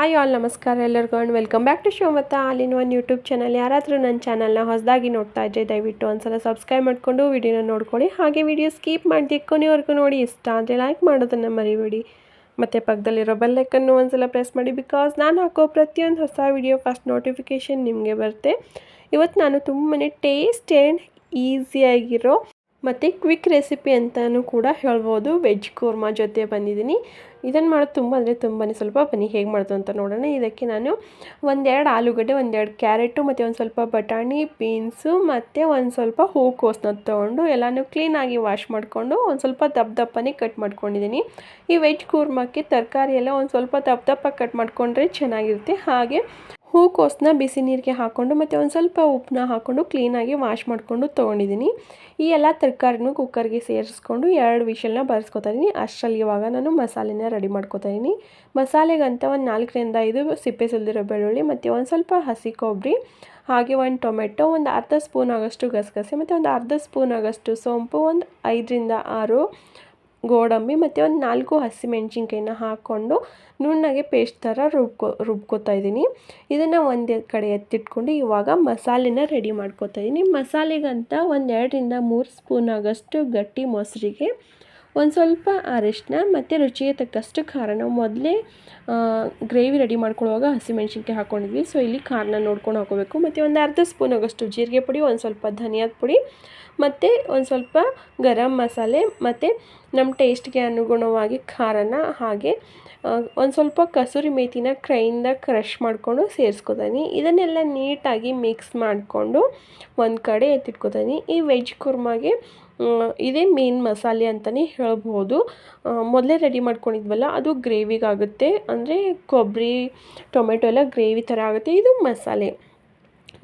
Hi all, ನಮಸ್ಕಾರ ಎಲ್ಲರಿಗೂ and welcome back to Shivamatta all in one YouTube channel ಯಾರಾದರೂ ನನ್ನ ಚಾನಲ್ನ ಹೊಸದಾಗಿ ನೋಡ್ತಾ ಇದ್ದರೆ ದಯವಿಟ್ಟು ಒಂದ್ಸಲ ಸಬ್ಸ್ಕ್ರೈಬ್ ಮಾಡಿಕೊಂಡು ವಿಡಿಯೋನ ನೋಡ್ಕೊಳ್ಳಿ. ಹಾಗೆ ವಿಡಿಯೋ ಸ್ಕಿಪ್ ಮಾಡಿದೆ ಕೊನೆವರೆಗೂ ನೋಡಿ ಇಷ್ಟ ಆದರೆ ಲೈಕ್ ಮಾಡೋದನ್ನು ಮರಿಬೇಡಿ. ಮತ್ತು ಪಕ್ಕದಲ್ಲಿರೋ ಬೆಲ್ಲೈಕನ್ನು ಒಂದ್ಸಲ ಪ್ರೆಸ್ ಮಾಡಿ ಬಿಕಾಸ್ ನಾನು ಹಾಕೋ ಪ್ರತಿಯೊಂದು ಹೊಸ ವಿಡಿಯೋ ಫಸ್ಟ್ ನೋಟಿಫಿಕೇಷನ್ ನಿಮಗೆ ಬರುತ್ತೆ. ಇವತ್ತು ನಾನು ತುಂಬಾ ಟೇಸ್ಟ್ ಆ್ಯಂಡ್ ಈಸಿಯಾಗಿರೋ ಮತ್ತು ಕ್ವಿಕ್ ರೆಸಿಪಿ ಅಂತಲೂ ಕೂಡ ಹೇಳ್ಬೋದು. ವೆಜ್ ಕೂರ್ಮಾ ಜೊತೆ ಬಂದಿದ್ದೀನಿ. ಇದನ್ನು ಮಾಡೋದು ತುಂಬ ಅಂದರೆ ತುಂಬಾ ಸ್ವಲ್ಪ ಬನ್ನಿ, ಹೇಗೆ ಮಾಡೋದು ಅಂತ ನೋಡೋಣ. ಇದಕ್ಕೆ ನಾನು ಒಂದೆರಡು ಆಲೂಗಡ್ಡೆ, ಒಂದೆರಡು ಕ್ಯಾರೆಟು, ಮತ್ತು ಒಂದು ಸ್ವಲ್ಪ ಬಟಾಣಿ ಬೀನ್ಸು ಮತ್ತು ಒಂದು ಸ್ವಲ್ಪ ಹೂಕೋಸನ್ನ ತೊಗೊಂಡು ಎಲ್ಲನೂ ಕ್ಲೀನಾಗಿ ವಾಶ್ ಮಾಡಿಕೊಂಡು ಒಂದು ಸ್ವಲ್ಪ ದಪ್ಪ ದಪ್ಪನೇ ಕಟ್ ಮಾಡ್ಕೊಂಡಿದ್ದೀನಿ. ಈ ವೆಜ್ ಕೂರ್ಮಕ್ಕೆ ತರಕಾರಿ ಎಲ್ಲ ಒಂದು ಸ್ವಲ್ಪ ದಪ್ಪ ದಪ್ಪ ಕಟ್ ಮಾಡಿಕೊಂಡ್ರೆ ಚೆನ್ನಾಗಿರುತ್ತೆ. ಹಾಗೆ ಹೂಕೋಸನ್ನ ಬಿಸಿ ನೀರಿಗೆ ಹಾಕ್ಕೊಂಡು ಮತ್ತು ಒಂದು ಸ್ವಲ್ಪ ಉಪ್ಪನ್ನ ಹಾಕ್ಕೊಂಡು ಕ್ಲೀನಾಗಿ ವಾಶ್ ಮಾಡಿಕೊಂಡು ತೊಗೊಂಡಿದ್ದೀನಿ. ಈ ಎಲ್ಲ ತರಕಾರಿನೂ ಕುಕ್ಕರ್ಗೆ ಸೇರಿಸ್ಕೊಂಡು ಎರಡು ವಿಷಲನ್ನ ಬರ್ಸ್ಕೊತಾ ಇದ್ದೀನಿ ಅಷ್ಟರಲ್ಲಿ ಇವಾಗ ನಾನು ಮಸಾಲೆನ ರೆಡಿ ಮಾಡ್ಕೊತಾ ಇದ್ದೀನಿ ಮಸಾಲೆಗಂತ ಒಂದು ನಾಲ್ಕರಿಂದ ಐದು ಸಿಪ್ಪೆ ಸುಲಿದಿರೋ ಬೆಳ್ಳುಳ್ಳಿ, ಮತ್ತು ಒಂದು ಸ್ವಲ್ಪ ಹಸಿ ಕೊಬ್ಬರಿ ಹಾಗೆ ಒಂದು ಟೊಮೆಟೊ, ಒಂದು ಅರ್ಧ ಸ್ಪೂನ್ ಆಗೋಷ್ಟು ಗಸಗಸೆ, ಮತ್ತು ಒಂದು ಅರ್ಧ ಸ್ಪೂನ್ ಆಗೋಷ್ಟು ಸೋಂಪು, ಒಂದು ಐದರಿಂದ ಆರು ಗೋಡಂಬಿ ಮತ್ತು ಒಂದು ನಾಲ್ಕು ಹಸಿಮೆಣ್ಸಿನ್ಕಾಯಿನ ಹಾಕ್ಕೊಂಡು ನುಣ್ಣಗೆ ಪೇಸ್ಟ್ ಥರ ರುಬ್ಕೊ, ರುಬ್ಕೋತಾ ಇದ್ದೀನಿ. ಇದನ್ನು ಒಂದು ಕಡೆ ಎತ್ತಿಟ್ಕೊಂಡು ಇವಾಗ ಮಸಾಲೆನ ರೆಡಿ ಮಾಡ್ಕೋತಾ ಇದ್ದೀನಿ. ಮಸಾಲೆಗಂತ ಒಂದು ಎರಡರಿಂದ ಮೂರು ಸ್ಪೂನ್ ಆಗೋಷ್ಟು ಗಟ್ಟಿ ಮೊಸರಿಗೆ ಒಂದು ಸ್ವಲ್ಪ ಅರಿಶಿನ ಮತ್ತು ರುಚಿಗೆ ತಕ್ಕಷ್ಟು ಖಾರ ನಾವು ಮೊದಲೇ ಗ್ರೇವಿ ರೆಡಿ ಮಾಡ್ಕೊಳ್ಳುವಾಗ ಹಸಿಮೆಣ್ಸಿನ್ಕಾಯಿ ಹಾಕ್ಕೊಂಡಿದ್ವಿ ಸೊ ಇಲ್ಲಿ ಖಾರನ ನೋಡ್ಕೊಂಡು ಹಾಕೋಬೇಕು ಮತ್ತು ಒಂದು ಅರ್ಧ ಸ್ಪೂನ್ ಆಗೋಷ್ಟು ಜೀರಿಗೆ ಪುಡಿ, ಒಂದು ಸ್ವಲ್ಪ ಧನಿಯಾದ ಪುಡಿ, ಮತ್ತು ಒಂದು ಸ್ವಲ್ಪ ಗರಂ ಮಸಾಲೆ, ಮತ್ತು ನಮ್ಮ ಟೇಸ್ಟ್ಗೆ ಅನುಗುಣವಾಗಿ ಖಾರನ ಹಾಗೆ ಒಂದು ಸ್ವಲ್ಪ ಕಸೂರಿ ಮೇಥಿನ ಕ್ರೈಯಿಂದ ಕ್ರಷ್ ಮಾಡಿಕೊಂಡು ಸೇರಿಸ್ಕೊತೀನಿ. ಇದನ್ನೆಲ್ಲ ನೀಟಾಗಿ ಮಿಕ್ಸ್ ಮಾಡಿಕೊಂಡು ಒಂದು ಕಡೆ ಎತ್ತಿಟ್ಕೊತೀನಿ. ಈ ವೆಜ್ ಕುರ್ಮಾಗೆ ಇದೇ ಮೇನ್ ಮಸಾಲೆ ಅಂತಲೇ ಹೇಳ್ಬೋದು ಮೊದಲೇ ರೆಡಿ ಮಾಡ್ಕೊಂಡಿದ್ವಲ್ಲ, ಅದು ಗ್ರೇವಿಗಾಗುತ್ತೆ. ಅಂದರೆ ಕೊಬ್ಬರಿ ಟೊಮೆಟೊ ಎಲ್ಲ ಗ್ರೇವಿ ಥರ ಆಗುತ್ತೆ. ಇದು ಮಸಾಲೆ.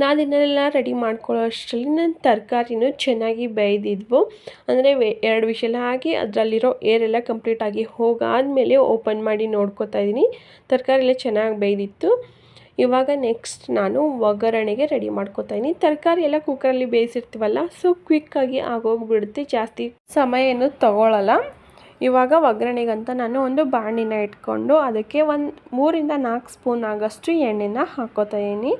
ನಾನು ಇದನ್ನೆಲ್ಲ ರೆಡಿ ಮಾಡ್ಕೊಳ್ಳೋ ಅಷ್ಟರಲ್ಲಿ ನನ್ನ ತರಕಾರಿನೂ ಚೆನ್ನಾಗಿ ಬೇಯ್ದಿದ್ವು. ಅಂದರೆ ವೆ, ಎರಡು ವಿಷಲ ಹಾಕಿ ಅದರಲ್ಲಿರೋ ಏರೆಲ್ಲ ಕಂಪ್ಲೀಟಾಗಿ ಹೋಗಾದಮೇಲೆ ಓಪನ್ ಮಾಡಿ ನೋಡ್ಕೊತಾ ಇದ್ದೀನಿ. ತರಕಾರಿ ಎಲ್ಲ ಚೆನ್ನಾಗಿ ಬೇಯ್ದಿತ್ತು. ಇವಾಗ ನೆಕ್ಸ್ಟ್ ನಾನು ಒಗ್ಗರಣೆಗೆ ರೆಡಿ ಮಾಡ್ಕೋತಾ ಇದ್ದೀನಿ. ತರಕಾರಿ ಎಲ್ಲ ಕುಕ್ಕರಲ್ಲಿ ಬೇಯಿಸಿರ್ತೀವಲ್ಲ ಸೊ ಕ್ವಿಕ್ಕಾಗಿ ಆಗೋಗ್ಬಿಡುತ್ತೆ, ಜಾಸ್ತಿ ಸಮಯ ಏನು ತಗೊಳ್ಳಲ್ಲ ಇವಾಗ ಒಗ್ಗರಣೆಗಂತ ನಾನು ಒಂದು ಬಾಣಿನ ಇಟ್ಕೊಂಡು ಅದಕ್ಕೆ ಒಂದು ಮೂರಿಂದ ನಾಲ್ಕು ಸ್ಪೂನ್ ಆಗೋಷ್ಟು ಎಣ್ಣೆನ ಹಾಕ್ಕೋತಾ ಇದ್ದೀನಿ.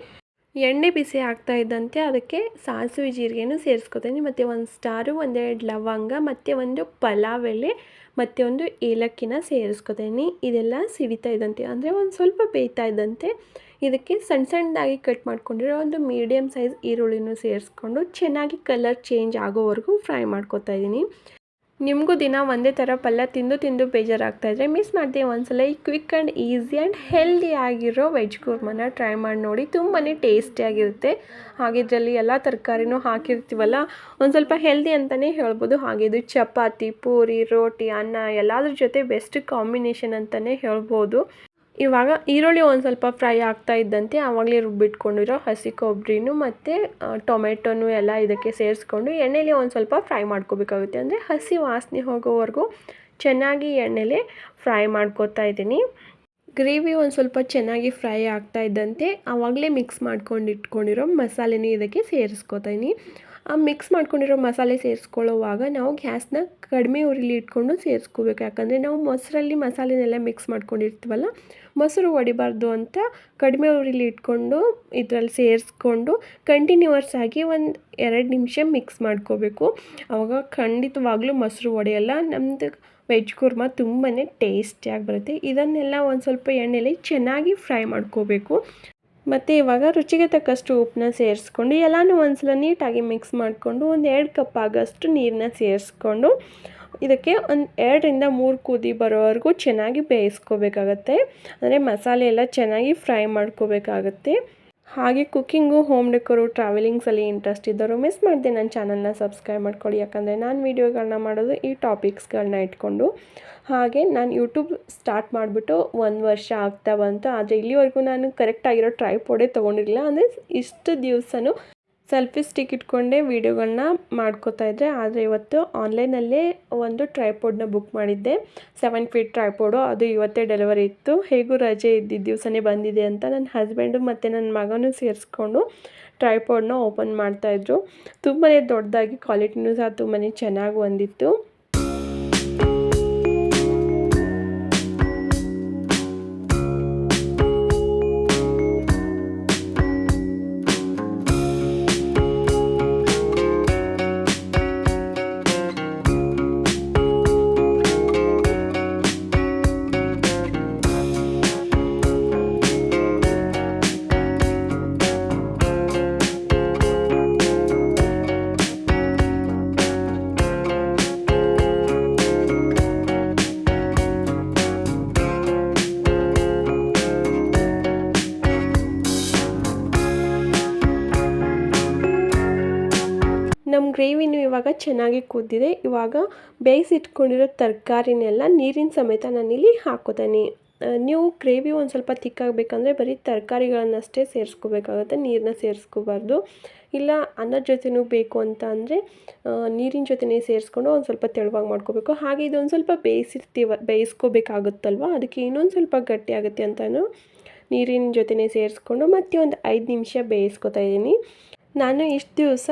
ಎಣ್ಣೆ ಬಿಸಿ ಆಗ್ತಾ ಇದ್ದಂತೆ ಅದಕ್ಕೆ ಸಾಸಿವೆ ಜೀರಿಗೆನೂ ಸೇರಿಸ್ಕೊತೀನಿ. ಮತ್ತು ಒಂದು ಸ್ಟಾರು, ಒಂದೆರಡು ಲವಂಗ, ಮತ್ತು ಒಂದು ಪಲಾವ್ ಎಲೆ ಮತ್ತು ಒಂದು ಏಲಕ್ಕಿನ ಸೇರಿಸ್ಕೊತೀನಿ. ಇದೆಲ್ಲ ಸಿಡಿತಾ ಇದ್ದಂತೆ. ಅಂದರೆ ಒಂದು ಸ್ವಲ್ಪ ಬೇಯ್ತಾ ಇದ್ದಂತೆ. ಇದಕ್ಕೆ ಸಣ್ಣ ಸಣ್ಣದಾಗಿ ಕಟ್ ಮಾಡ್ಕೊಂಡಿರೋ ಒಂದು ಮೀಡಿಯಮ್ ಸೈಜ್ ಈರುಳ್ಳಿನೂ ಸೇರಿಸ್ಕೊಂಡು ಚೆನ್ನಾಗಿ ಕಲರ್ ಚೇಂಜ್ ಆಗೋವರೆಗೂ ಫ್ರೈ ಮಾಡ್ಕೊತಾ ಇದ್ದೀನಿ. ನಿಮಗೂ ದಿನ ಒಂದೇ ಥರ ಪಲ್ಯ ತಿಂದು ತಿಂದು ಬೇಜಾರಾಗ್ತಾಯಿದ್ರೆ ಮಿಸ್ ಮಾಡಿದೆ ಒಂದ್ಸಲ. ಈ quick and easy and healthy ಆಗಿರೋ ವೆಜ್ ಕೂರ್ಮನ ಟ್ರೈ ಮಾಡಿ ನೋಡಿ. ತುಂಬಾ ಟೇಸ್ಟಿಯಾಗಿರುತ್ತೆ ಹಾಗೆ ಇದರಲ್ಲಿ ಎಲ್ಲ ತರಕಾರಿನೂ ಹಾಕಿರ್ತೀವಲ್ಲ, ಒಂದು ಸ್ವಲ್ಪ ಹೆಲ್ದಿ ಅಂತಲೇ ಹೇಳ್ಬೋದು. ಹಾಗೆ ಇದು ಚಪಾತಿ, ಪೂರಿ, ರೋಟಿ, ಅನ್ನ, ಎಲ್ಲದ್ರ ಜೊತೆ ಬೆಸ್ಟ್ ಕಾಂಬಿನೇಷನ್ ಅಂತಲೇ ಹೇಳ್ಬೋದು. ಇವಾಗ ಈರುಳ್ಳಿ ಒಂದು ಸ್ವಲ್ಪ ಫ್ರೈ ಆಗ್ತಾ ಇದ್ದಂತೆ ಆವಾಗಲೇ ರುಬ್ಬಿಟ್ಕೊಂಡಿರೋ ಹಸಿ ಕೊಬ್ಬರಿನೂ ಮತ್ತು ಟೊಮೆಟೊನೂ ಎಲ್ಲ ಇದಕ್ಕೆ ಸೇರಿಸ್ಕೊಂಡು ಎಣ್ಣೆಲಿ ಒಂದು ಸ್ವಲ್ಪ ಫ್ರೈ ಮಾಡ್ಕೋಬೇಕಾಗುತ್ತೆ. ಅಂದರೆ ಹಸಿ ವಾಸನೆ ಹೋಗೋವರೆಗೂ ಚೆನ್ನಾಗಿ ಎಣ್ಣೆಲೆ ಫ್ರೈ ಮಾಡ್ಕೋತಾ ಇದ್ದೀನಿ. ಗ್ರೇವಿ ಒಂದು ಸ್ವಲ್ಪ ಚೆನ್ನಾಗಿ ಫ್ರೈ ಆಗ್ತಾ ಇದ್ದಂತೆ ಆವಾಗಲೇ ಮಿಕ್ಸ್ ಮಾಡ್ಕೊಂಡು ಇಟ್ಕೊಂಡಿರೋ ಮಸಾಲೆನೂ ಇದಕ್ಕೆ ಸೇರಿಸ್ಕೊತೀನಿ ಮಿಕ್ಸ್ ಮಾಡ್ಕೊಂಡಿರೋ ಮಸಾಲೆ ಸೇರಿಸ್ಕೊಳ್ಳೋವಾಗ ನಾವು ಗ್ಯಾಸ್ನ ಕಡಿಮೆ ಉರಿಲಿ ಇಟ್ಕೊಂಡು ಸೇರಿಸ್ಕೋಬೇಕು. ಯಾಕಂದರೆ ನಾವು ಮೊಸರಲ್ಲಿ ಮಸಾಲೆನೆಲ್ಲ ಮಿಕ್ಸ್ ಮಾಡ್ಕೊಂಡಿರ್ತೀವಲ್ಲ, ಮೊಸರು ಒಡಿಬಾರ್ದು ಅಂತ ಕಡಿಮೆ ಉರಿಲಿ ಇಟ್ಕೊಂಡು ಇದರಲ್ಲಿ ಸೇರಿಸ್ಕೊಂಡು ಕಂಟಿನ್ಯೂವರ್ಸ್ ಆಗಿ ಒಂದು ಎರಡು ನಿಮಿಷ ಮಿಕ್ಸ್ ಮಾಡ್ಕೋಬೇಕು. ಆವಾಗ ಖಂಡಿತವಾಗ್ಲೂ ಮೊಸರು ಒಡೆಯಲ್ಲ ನಮ್ಮದು ವೆಜ್ ಕುರ್ಮ ತುಂಬಾ ಟೇಸ್ಟಿಯಾಗಿ ಬರುತ್ತೆ. ಇದನ್ನೆಲ್ಲ ಒಂದು ಸ್ವಲ್ಪ ಎಣ್ಣೆಯಲ್ಲಿ ಚೆನ್ನಾಗಿ ಫ್ರೈ ಮಾಡ್ಕೋಬೇಕು. ಮತ್ತು ಇವಾಗ ರುಚಿಗೆ ತಕ್ಕಷ್ಟು ಉಪ್ಪನ್ನ ಸೇರಿಸ್ಕೊಂಡು ಎಲ್ಲನೂ ಒಂದ್ಸಲ ನೀಟಾಗಿ ಮಿಕ್ಸ್ ಮಾಡಿಕೊಂಡು ಒಂದು ಎರಡು ಕಪ್ ಆಗೋಷ್ಟು ನೀರನ್ನ ಸೇರಿಸ್ಕೊಂಡು ಇದಕ್ಕೆ ಒಂದು ಎರಡರಿಂದ ಮೂರು ಕುದಿ ಬರೋವರೆಗೂ ಚೆನ್ನಾಗಿ ಬೇಯಿಸ್ಕೋಬೇಕಾಗತ್ತೆ. ಅಂದರೆ ಮಸಾಲೆ ಎಲ್ಲ ಚೆನ್ನಾಗಿ ಫ್ರೈ ಮಾಡ್ಕೋಬೇಕಾಗತ್ತೆ. ಹಾಗೆ ಕುಕ್ಕಿಂಗು, ಹೋಮ್ ಡೆಕೋರು, ಟ್ರಾವೆಲಿಂಗ್ಸಲ್ಲಿ ಇಂಟ್ರೆಸ್ಟ್ ಇದ್ದವರು ಮಿಸ್ ಮಾಡಿದೆ ನನ್ನ ಚಾನಲ್ನ ಸಬ್ಸ್ಕ್ರೈಬ್ ಮಾಡ್ಕೊಳ್ಳಿ. ಯಾಕಂದರೆ ನಾನು ವೀಡಿಯೋಗಳನ್ನ ಮಾಡೋದು ಈ ಟಾಪಿಕ್ಸ್ಗಳನ್ನ ಇಟ್ಕೊಂಡು. ಹಾಗೆ ನಾನು ಯೂಟ್ಯೂಬ್ ಸ್ಟಾರ್ಟ್ ಮಾಡಿಬಿಟ್ಟು ಒಂದು ವರ್ಷ ಆಗ್ತಾ ಬಂತು. ಆದರೆ ಇಲ್ಲಿವರೆಗೂ ನಾನು ಕರೆಕ್ಟಾಗಿರೋ ಟ್ರೈಪೋಡೇ ತೊಗೊಂಡಿರಲಿಲ್ಲ. ಅಂದರೆ ಇಷ್ಟು ದಿವಸನೂ ಸೆಲ್ಫಿ ಸ್ಟಿಕ್ ಇಟ್ಕೊಂಡೇ ವೀಡಿಯೋಗಳನ್ನ ಮಾಡ್ಕೋತಾ ಇದ್ದೆ ಆದರೆ ಇವತ್ತು ಆನ್ಲೈನಲ್ಲೇ ಒಂದು ಟ್ರೈಪೋಡ್ನ ಬುಕ್ ಮಾಡಿದ್ದೆ. Seven feet tripod. ಅದು ಇವತ್ತೇ ಡೆಲಿವರಿ ಇತ್ತು. ಹೇಗೂ ರಜೆ ಇದ್ದಿದ್ದ ದಿವಸನೇ ಬಂದಿದೆ ಅಂತ ನನ್ನ ಹಸ್ಬೆಂಡು ಮತ್ತು ನನ್ನ ಮಗನೂ ಸೇರಿಸ್ಕೊಂಡು ಟ್ರೈಪೋಡ್ನ ಓಪನ್ ಮಾಡ್ತಾಯಿದ್ರು ತುಂಬಾ ದೊಡ್ಡದಾಗಿ ಕ್ವಾಲಿಟಿನೂ ಸಹ ತುಂಬಾ ಚೆನ್ನಾಗಿ ಬಂದಿತ್ತು. ಇವಾಗ ಚೆನ್ನಾಗಿ ಕುದ್ದಿದೆ. ಇವಾಗ ಬೇಯಿಸಿಟ್ಕೊಂಡಿರೋ ತರಕಾರಿನೆಲ್ಲ ನೀರಿನ ಸಮೇತ ನಾನಿಲ್ಲಿ ಹಾಕೋತೀನಿ ನೀವು ಗ್ರೇವಿ ಒಂದು ಸ್ವಲ್ಪ ತಿಕ್ಕಾಗಬೇಕಂದ್ರೆ ಬರೀ ತರಕಾರಿಗಳನ್ನಷ್ಟೇ ಸೇರಿಸ್ಕೋಬೇಕಾಗುತ್ತೆ ನೀರನ್ನ ಸೇರಿಸ್ಕೋಬಾರ್ದು. ಇಲ್ಲ ಅನ್ನದ ಜೊತೆನೂ ಬೇಕು ಅಂತ ಅಂದರೆ ನೀರಿನ ಜೊತೆನೇ ಸೇರಿಸ್ಕೊಂಡು ಒಂದು ಸ್ವಲ್ಪ ತೆಳುವಾಗಿ ಮಾಡ್ಕೋಬೇಕು. ಹಾಗೆ ಇದೊಂದು ಸ್ವಲ್ಪ ಬೇಯಿಸಿರ್ತೀವ, ಬೇಯಿಸ್ಕೋಬೇಕಾಗುತ್ತಲ್ವ? ಅದಕ್ಕೆ ಇನ್ನೊಂದು ಸ್ವಲ್ಪ ಗಟ್ಟಿ ಆಗುತ್ತೆ ಅಂತಲೂ ನೀರಿನ ಜೊತೆನೇ ಸೇರಿಸ್ಕೊಂಡು ಮತ್ತೆ ಒಂದು ಐದು ನಿಮಿಷ ಬೇಯಿಸ್ಕೊತಾ ಇದ್ದೀನಿ ನಾನು ಇಷ್ಟು ದಿವಸ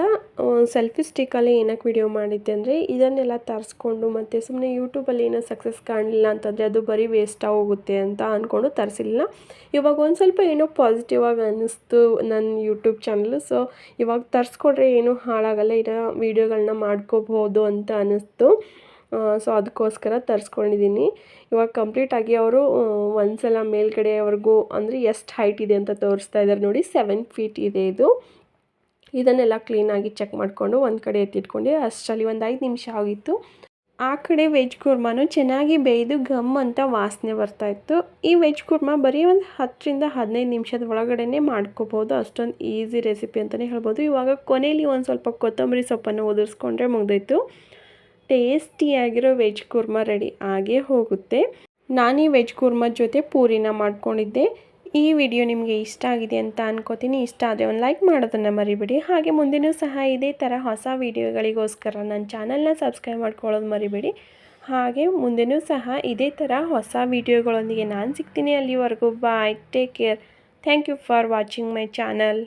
ಸೆಲ್ಫಿ ಸ್ಟಿಕ್ಕಲ್ಲಿ ಏನಕ್ಕೆ ವಿಡಿಯೋ ಮಾಡಿದ್ದೆ ಅಂದರೆ, ಇದನ್ನೆಲ್ಲ ತರಿಸ್ಕೊಂಡು ಮತ್ತು ಸುಮ್ಮನೆ ಯೂಟ್ಯೂಬಲ್ಲಿ ಏನೋ ಸಕ್ಸಸ್ ಕಾಣಲಿಲ್ಲ ಅಂತಂದರೆ ಅದು ಬರೀ ವೇಸ್ಟ್ ಹೋಗುತ್ತೆ ಅಂತ ಅಂದ್ಕೊಂಡು ತರಿಸಿಲ್ಲ. ಇವಾಗ ಒಂದು ಸ್ವಲ್ಪ ಏನೋ ಪಾಸಿಟಿವ್ ಆಗಿ ಅನ್ನಿಸ್ತು ನನ್ನ ಯೂಟ್ಯೂಬ್ ಚಾನಲ್ ಸೊ ಇವಾಗ ತರಿಸ್ಕೊಂಡ್ರೆ ಏನೂ ಹಾಳಾಗಲ್ಲ, ಇರೋ ವೀಡಿಯೋಗಳನ್ನ ಮಾಡ್ಕೋಬೋದು ಅಂತ ಅನ್ನಿಸ್ತು. ಸೊ ಅದಕ್ಕೋಸ್ಕರ ತರಿಸ್ಕೊಂಡಿದ್ದೀನಿ ಇವಾಗ ಕಂಪ್ಲೀಟಾಗಿ ಅವರು ಒಂದು ಸಲ ಮೇಲ್ಗಡೆವರೆಗೂ ಅಂದರೆ ಎಷ್ಟು ಹೈಟ್ ಇದೆ ಅಂತ ತೋರಿಸ್ತಾ ಇದ್ದಾರೆ ನೋಡಿ ಸೆವೆನ್ ಫೀಟ್ ಇದೆ ಇದು. ಇದನ್ನೆಲ್ಲ ಕ್ಲೀನಾಗಿ ಚೆಕ್ ಮಾಡಿಕೊಂಡು ಒಂದು ಕಡೆ ಎತ್ತಿಟ್ಕೊಂಡು. ಅಷ್ಟರಲ್ಲಿ ಒಂದು ಐದು ನಿಮಿಷ ಆಗಿತ್ತು. ಆ ಕಡೆ ವೆಜ್ ಕುರ್ಮಾನು ಚೆನ್ನಾಗಿ ಬೇಯ್ದು ಗಮ್ ಅಂತ ವಾಸನೆ ಬರ್ತಾಯಿತ್ತು ಈ ವೆಜ್ ಕುರ್ಮಾ ಬರೀ ಒಂದು ಹತ್ತರಿಂದ ಹದಿನೈದು ನಿಮಿಷದ ಒಳಗಡೆನೆ ಮಾಡ್ಕೋಬೋದು. ಅಷ್ಟೊಂದು ಈಸಿ ರೆಸಿಪಿ ಅಂತಲೇ ಹೇಳ್ಬೋದು. ಇವಾಗ ಕೊನೆಯಲ್ಲಿ ಒಂದು ಸ್ವಲ್ಪ ಕೊತ್ತಂಬರಿ ಸೊಪ್ಪನ್ನು ಉದುರಿಸ್ಕೊಂಡ್ರೆ ಮುಗ್ದೋಯ್ತು. ಟೇಸ್ಟಿಯಾಗಿರೋ ವೆಜ್ ಕುರ್ಮಾ ರೆಡಿ ಆಗೇ ಹೋಗುತ್ತೆ. ನಾನು ವೆಜ್ ಕುರ್ಮಾ ಜೊತೆ ಪೂರಿನ ಮಾಡ್ಕೊಂಡಿದ್ದೆ. ಈ ವಿಡಿಯೋ ನಿಮಗೆ ಇಷ್ಟ ಆಗಿದೆ ಅಂತ ಅನ್ಕೋತೀನಿ. ಇಷ್ಟ ಆದರೆ ಒಂದು ಲೈಕ್ ಮಾಡೋದನ್ನು ಮರಿಬೇಡಿ. ಹಾಗೆ ಮುಂದಿನೂ ಸಹ ಇದೇ ಥರ ಹೊಸ ವಿಡಿಯೋಗಳಿಗೋಸ್ಕರ ನನ್ನ ಚಾನಲ್ನ ಸಬ್ಸ್ಕ್ರೈಬ್ ಮಾಡ್ಕೊಳ್ಳೋದು ಮರಿಬೇಡಿ. ಹಾಗೆ ಮುಂದೆನೂ ಸಹ ಇದೇ ಥರ ಹೊಸ ವಿಡಿಯೋಗಳೊಂದಿಗೆ ನಾನು ಸಿಗ್ತೀನಿ ಅಲ್ಲಿವರೆಗೂ. Bye take care thank you for watching my channel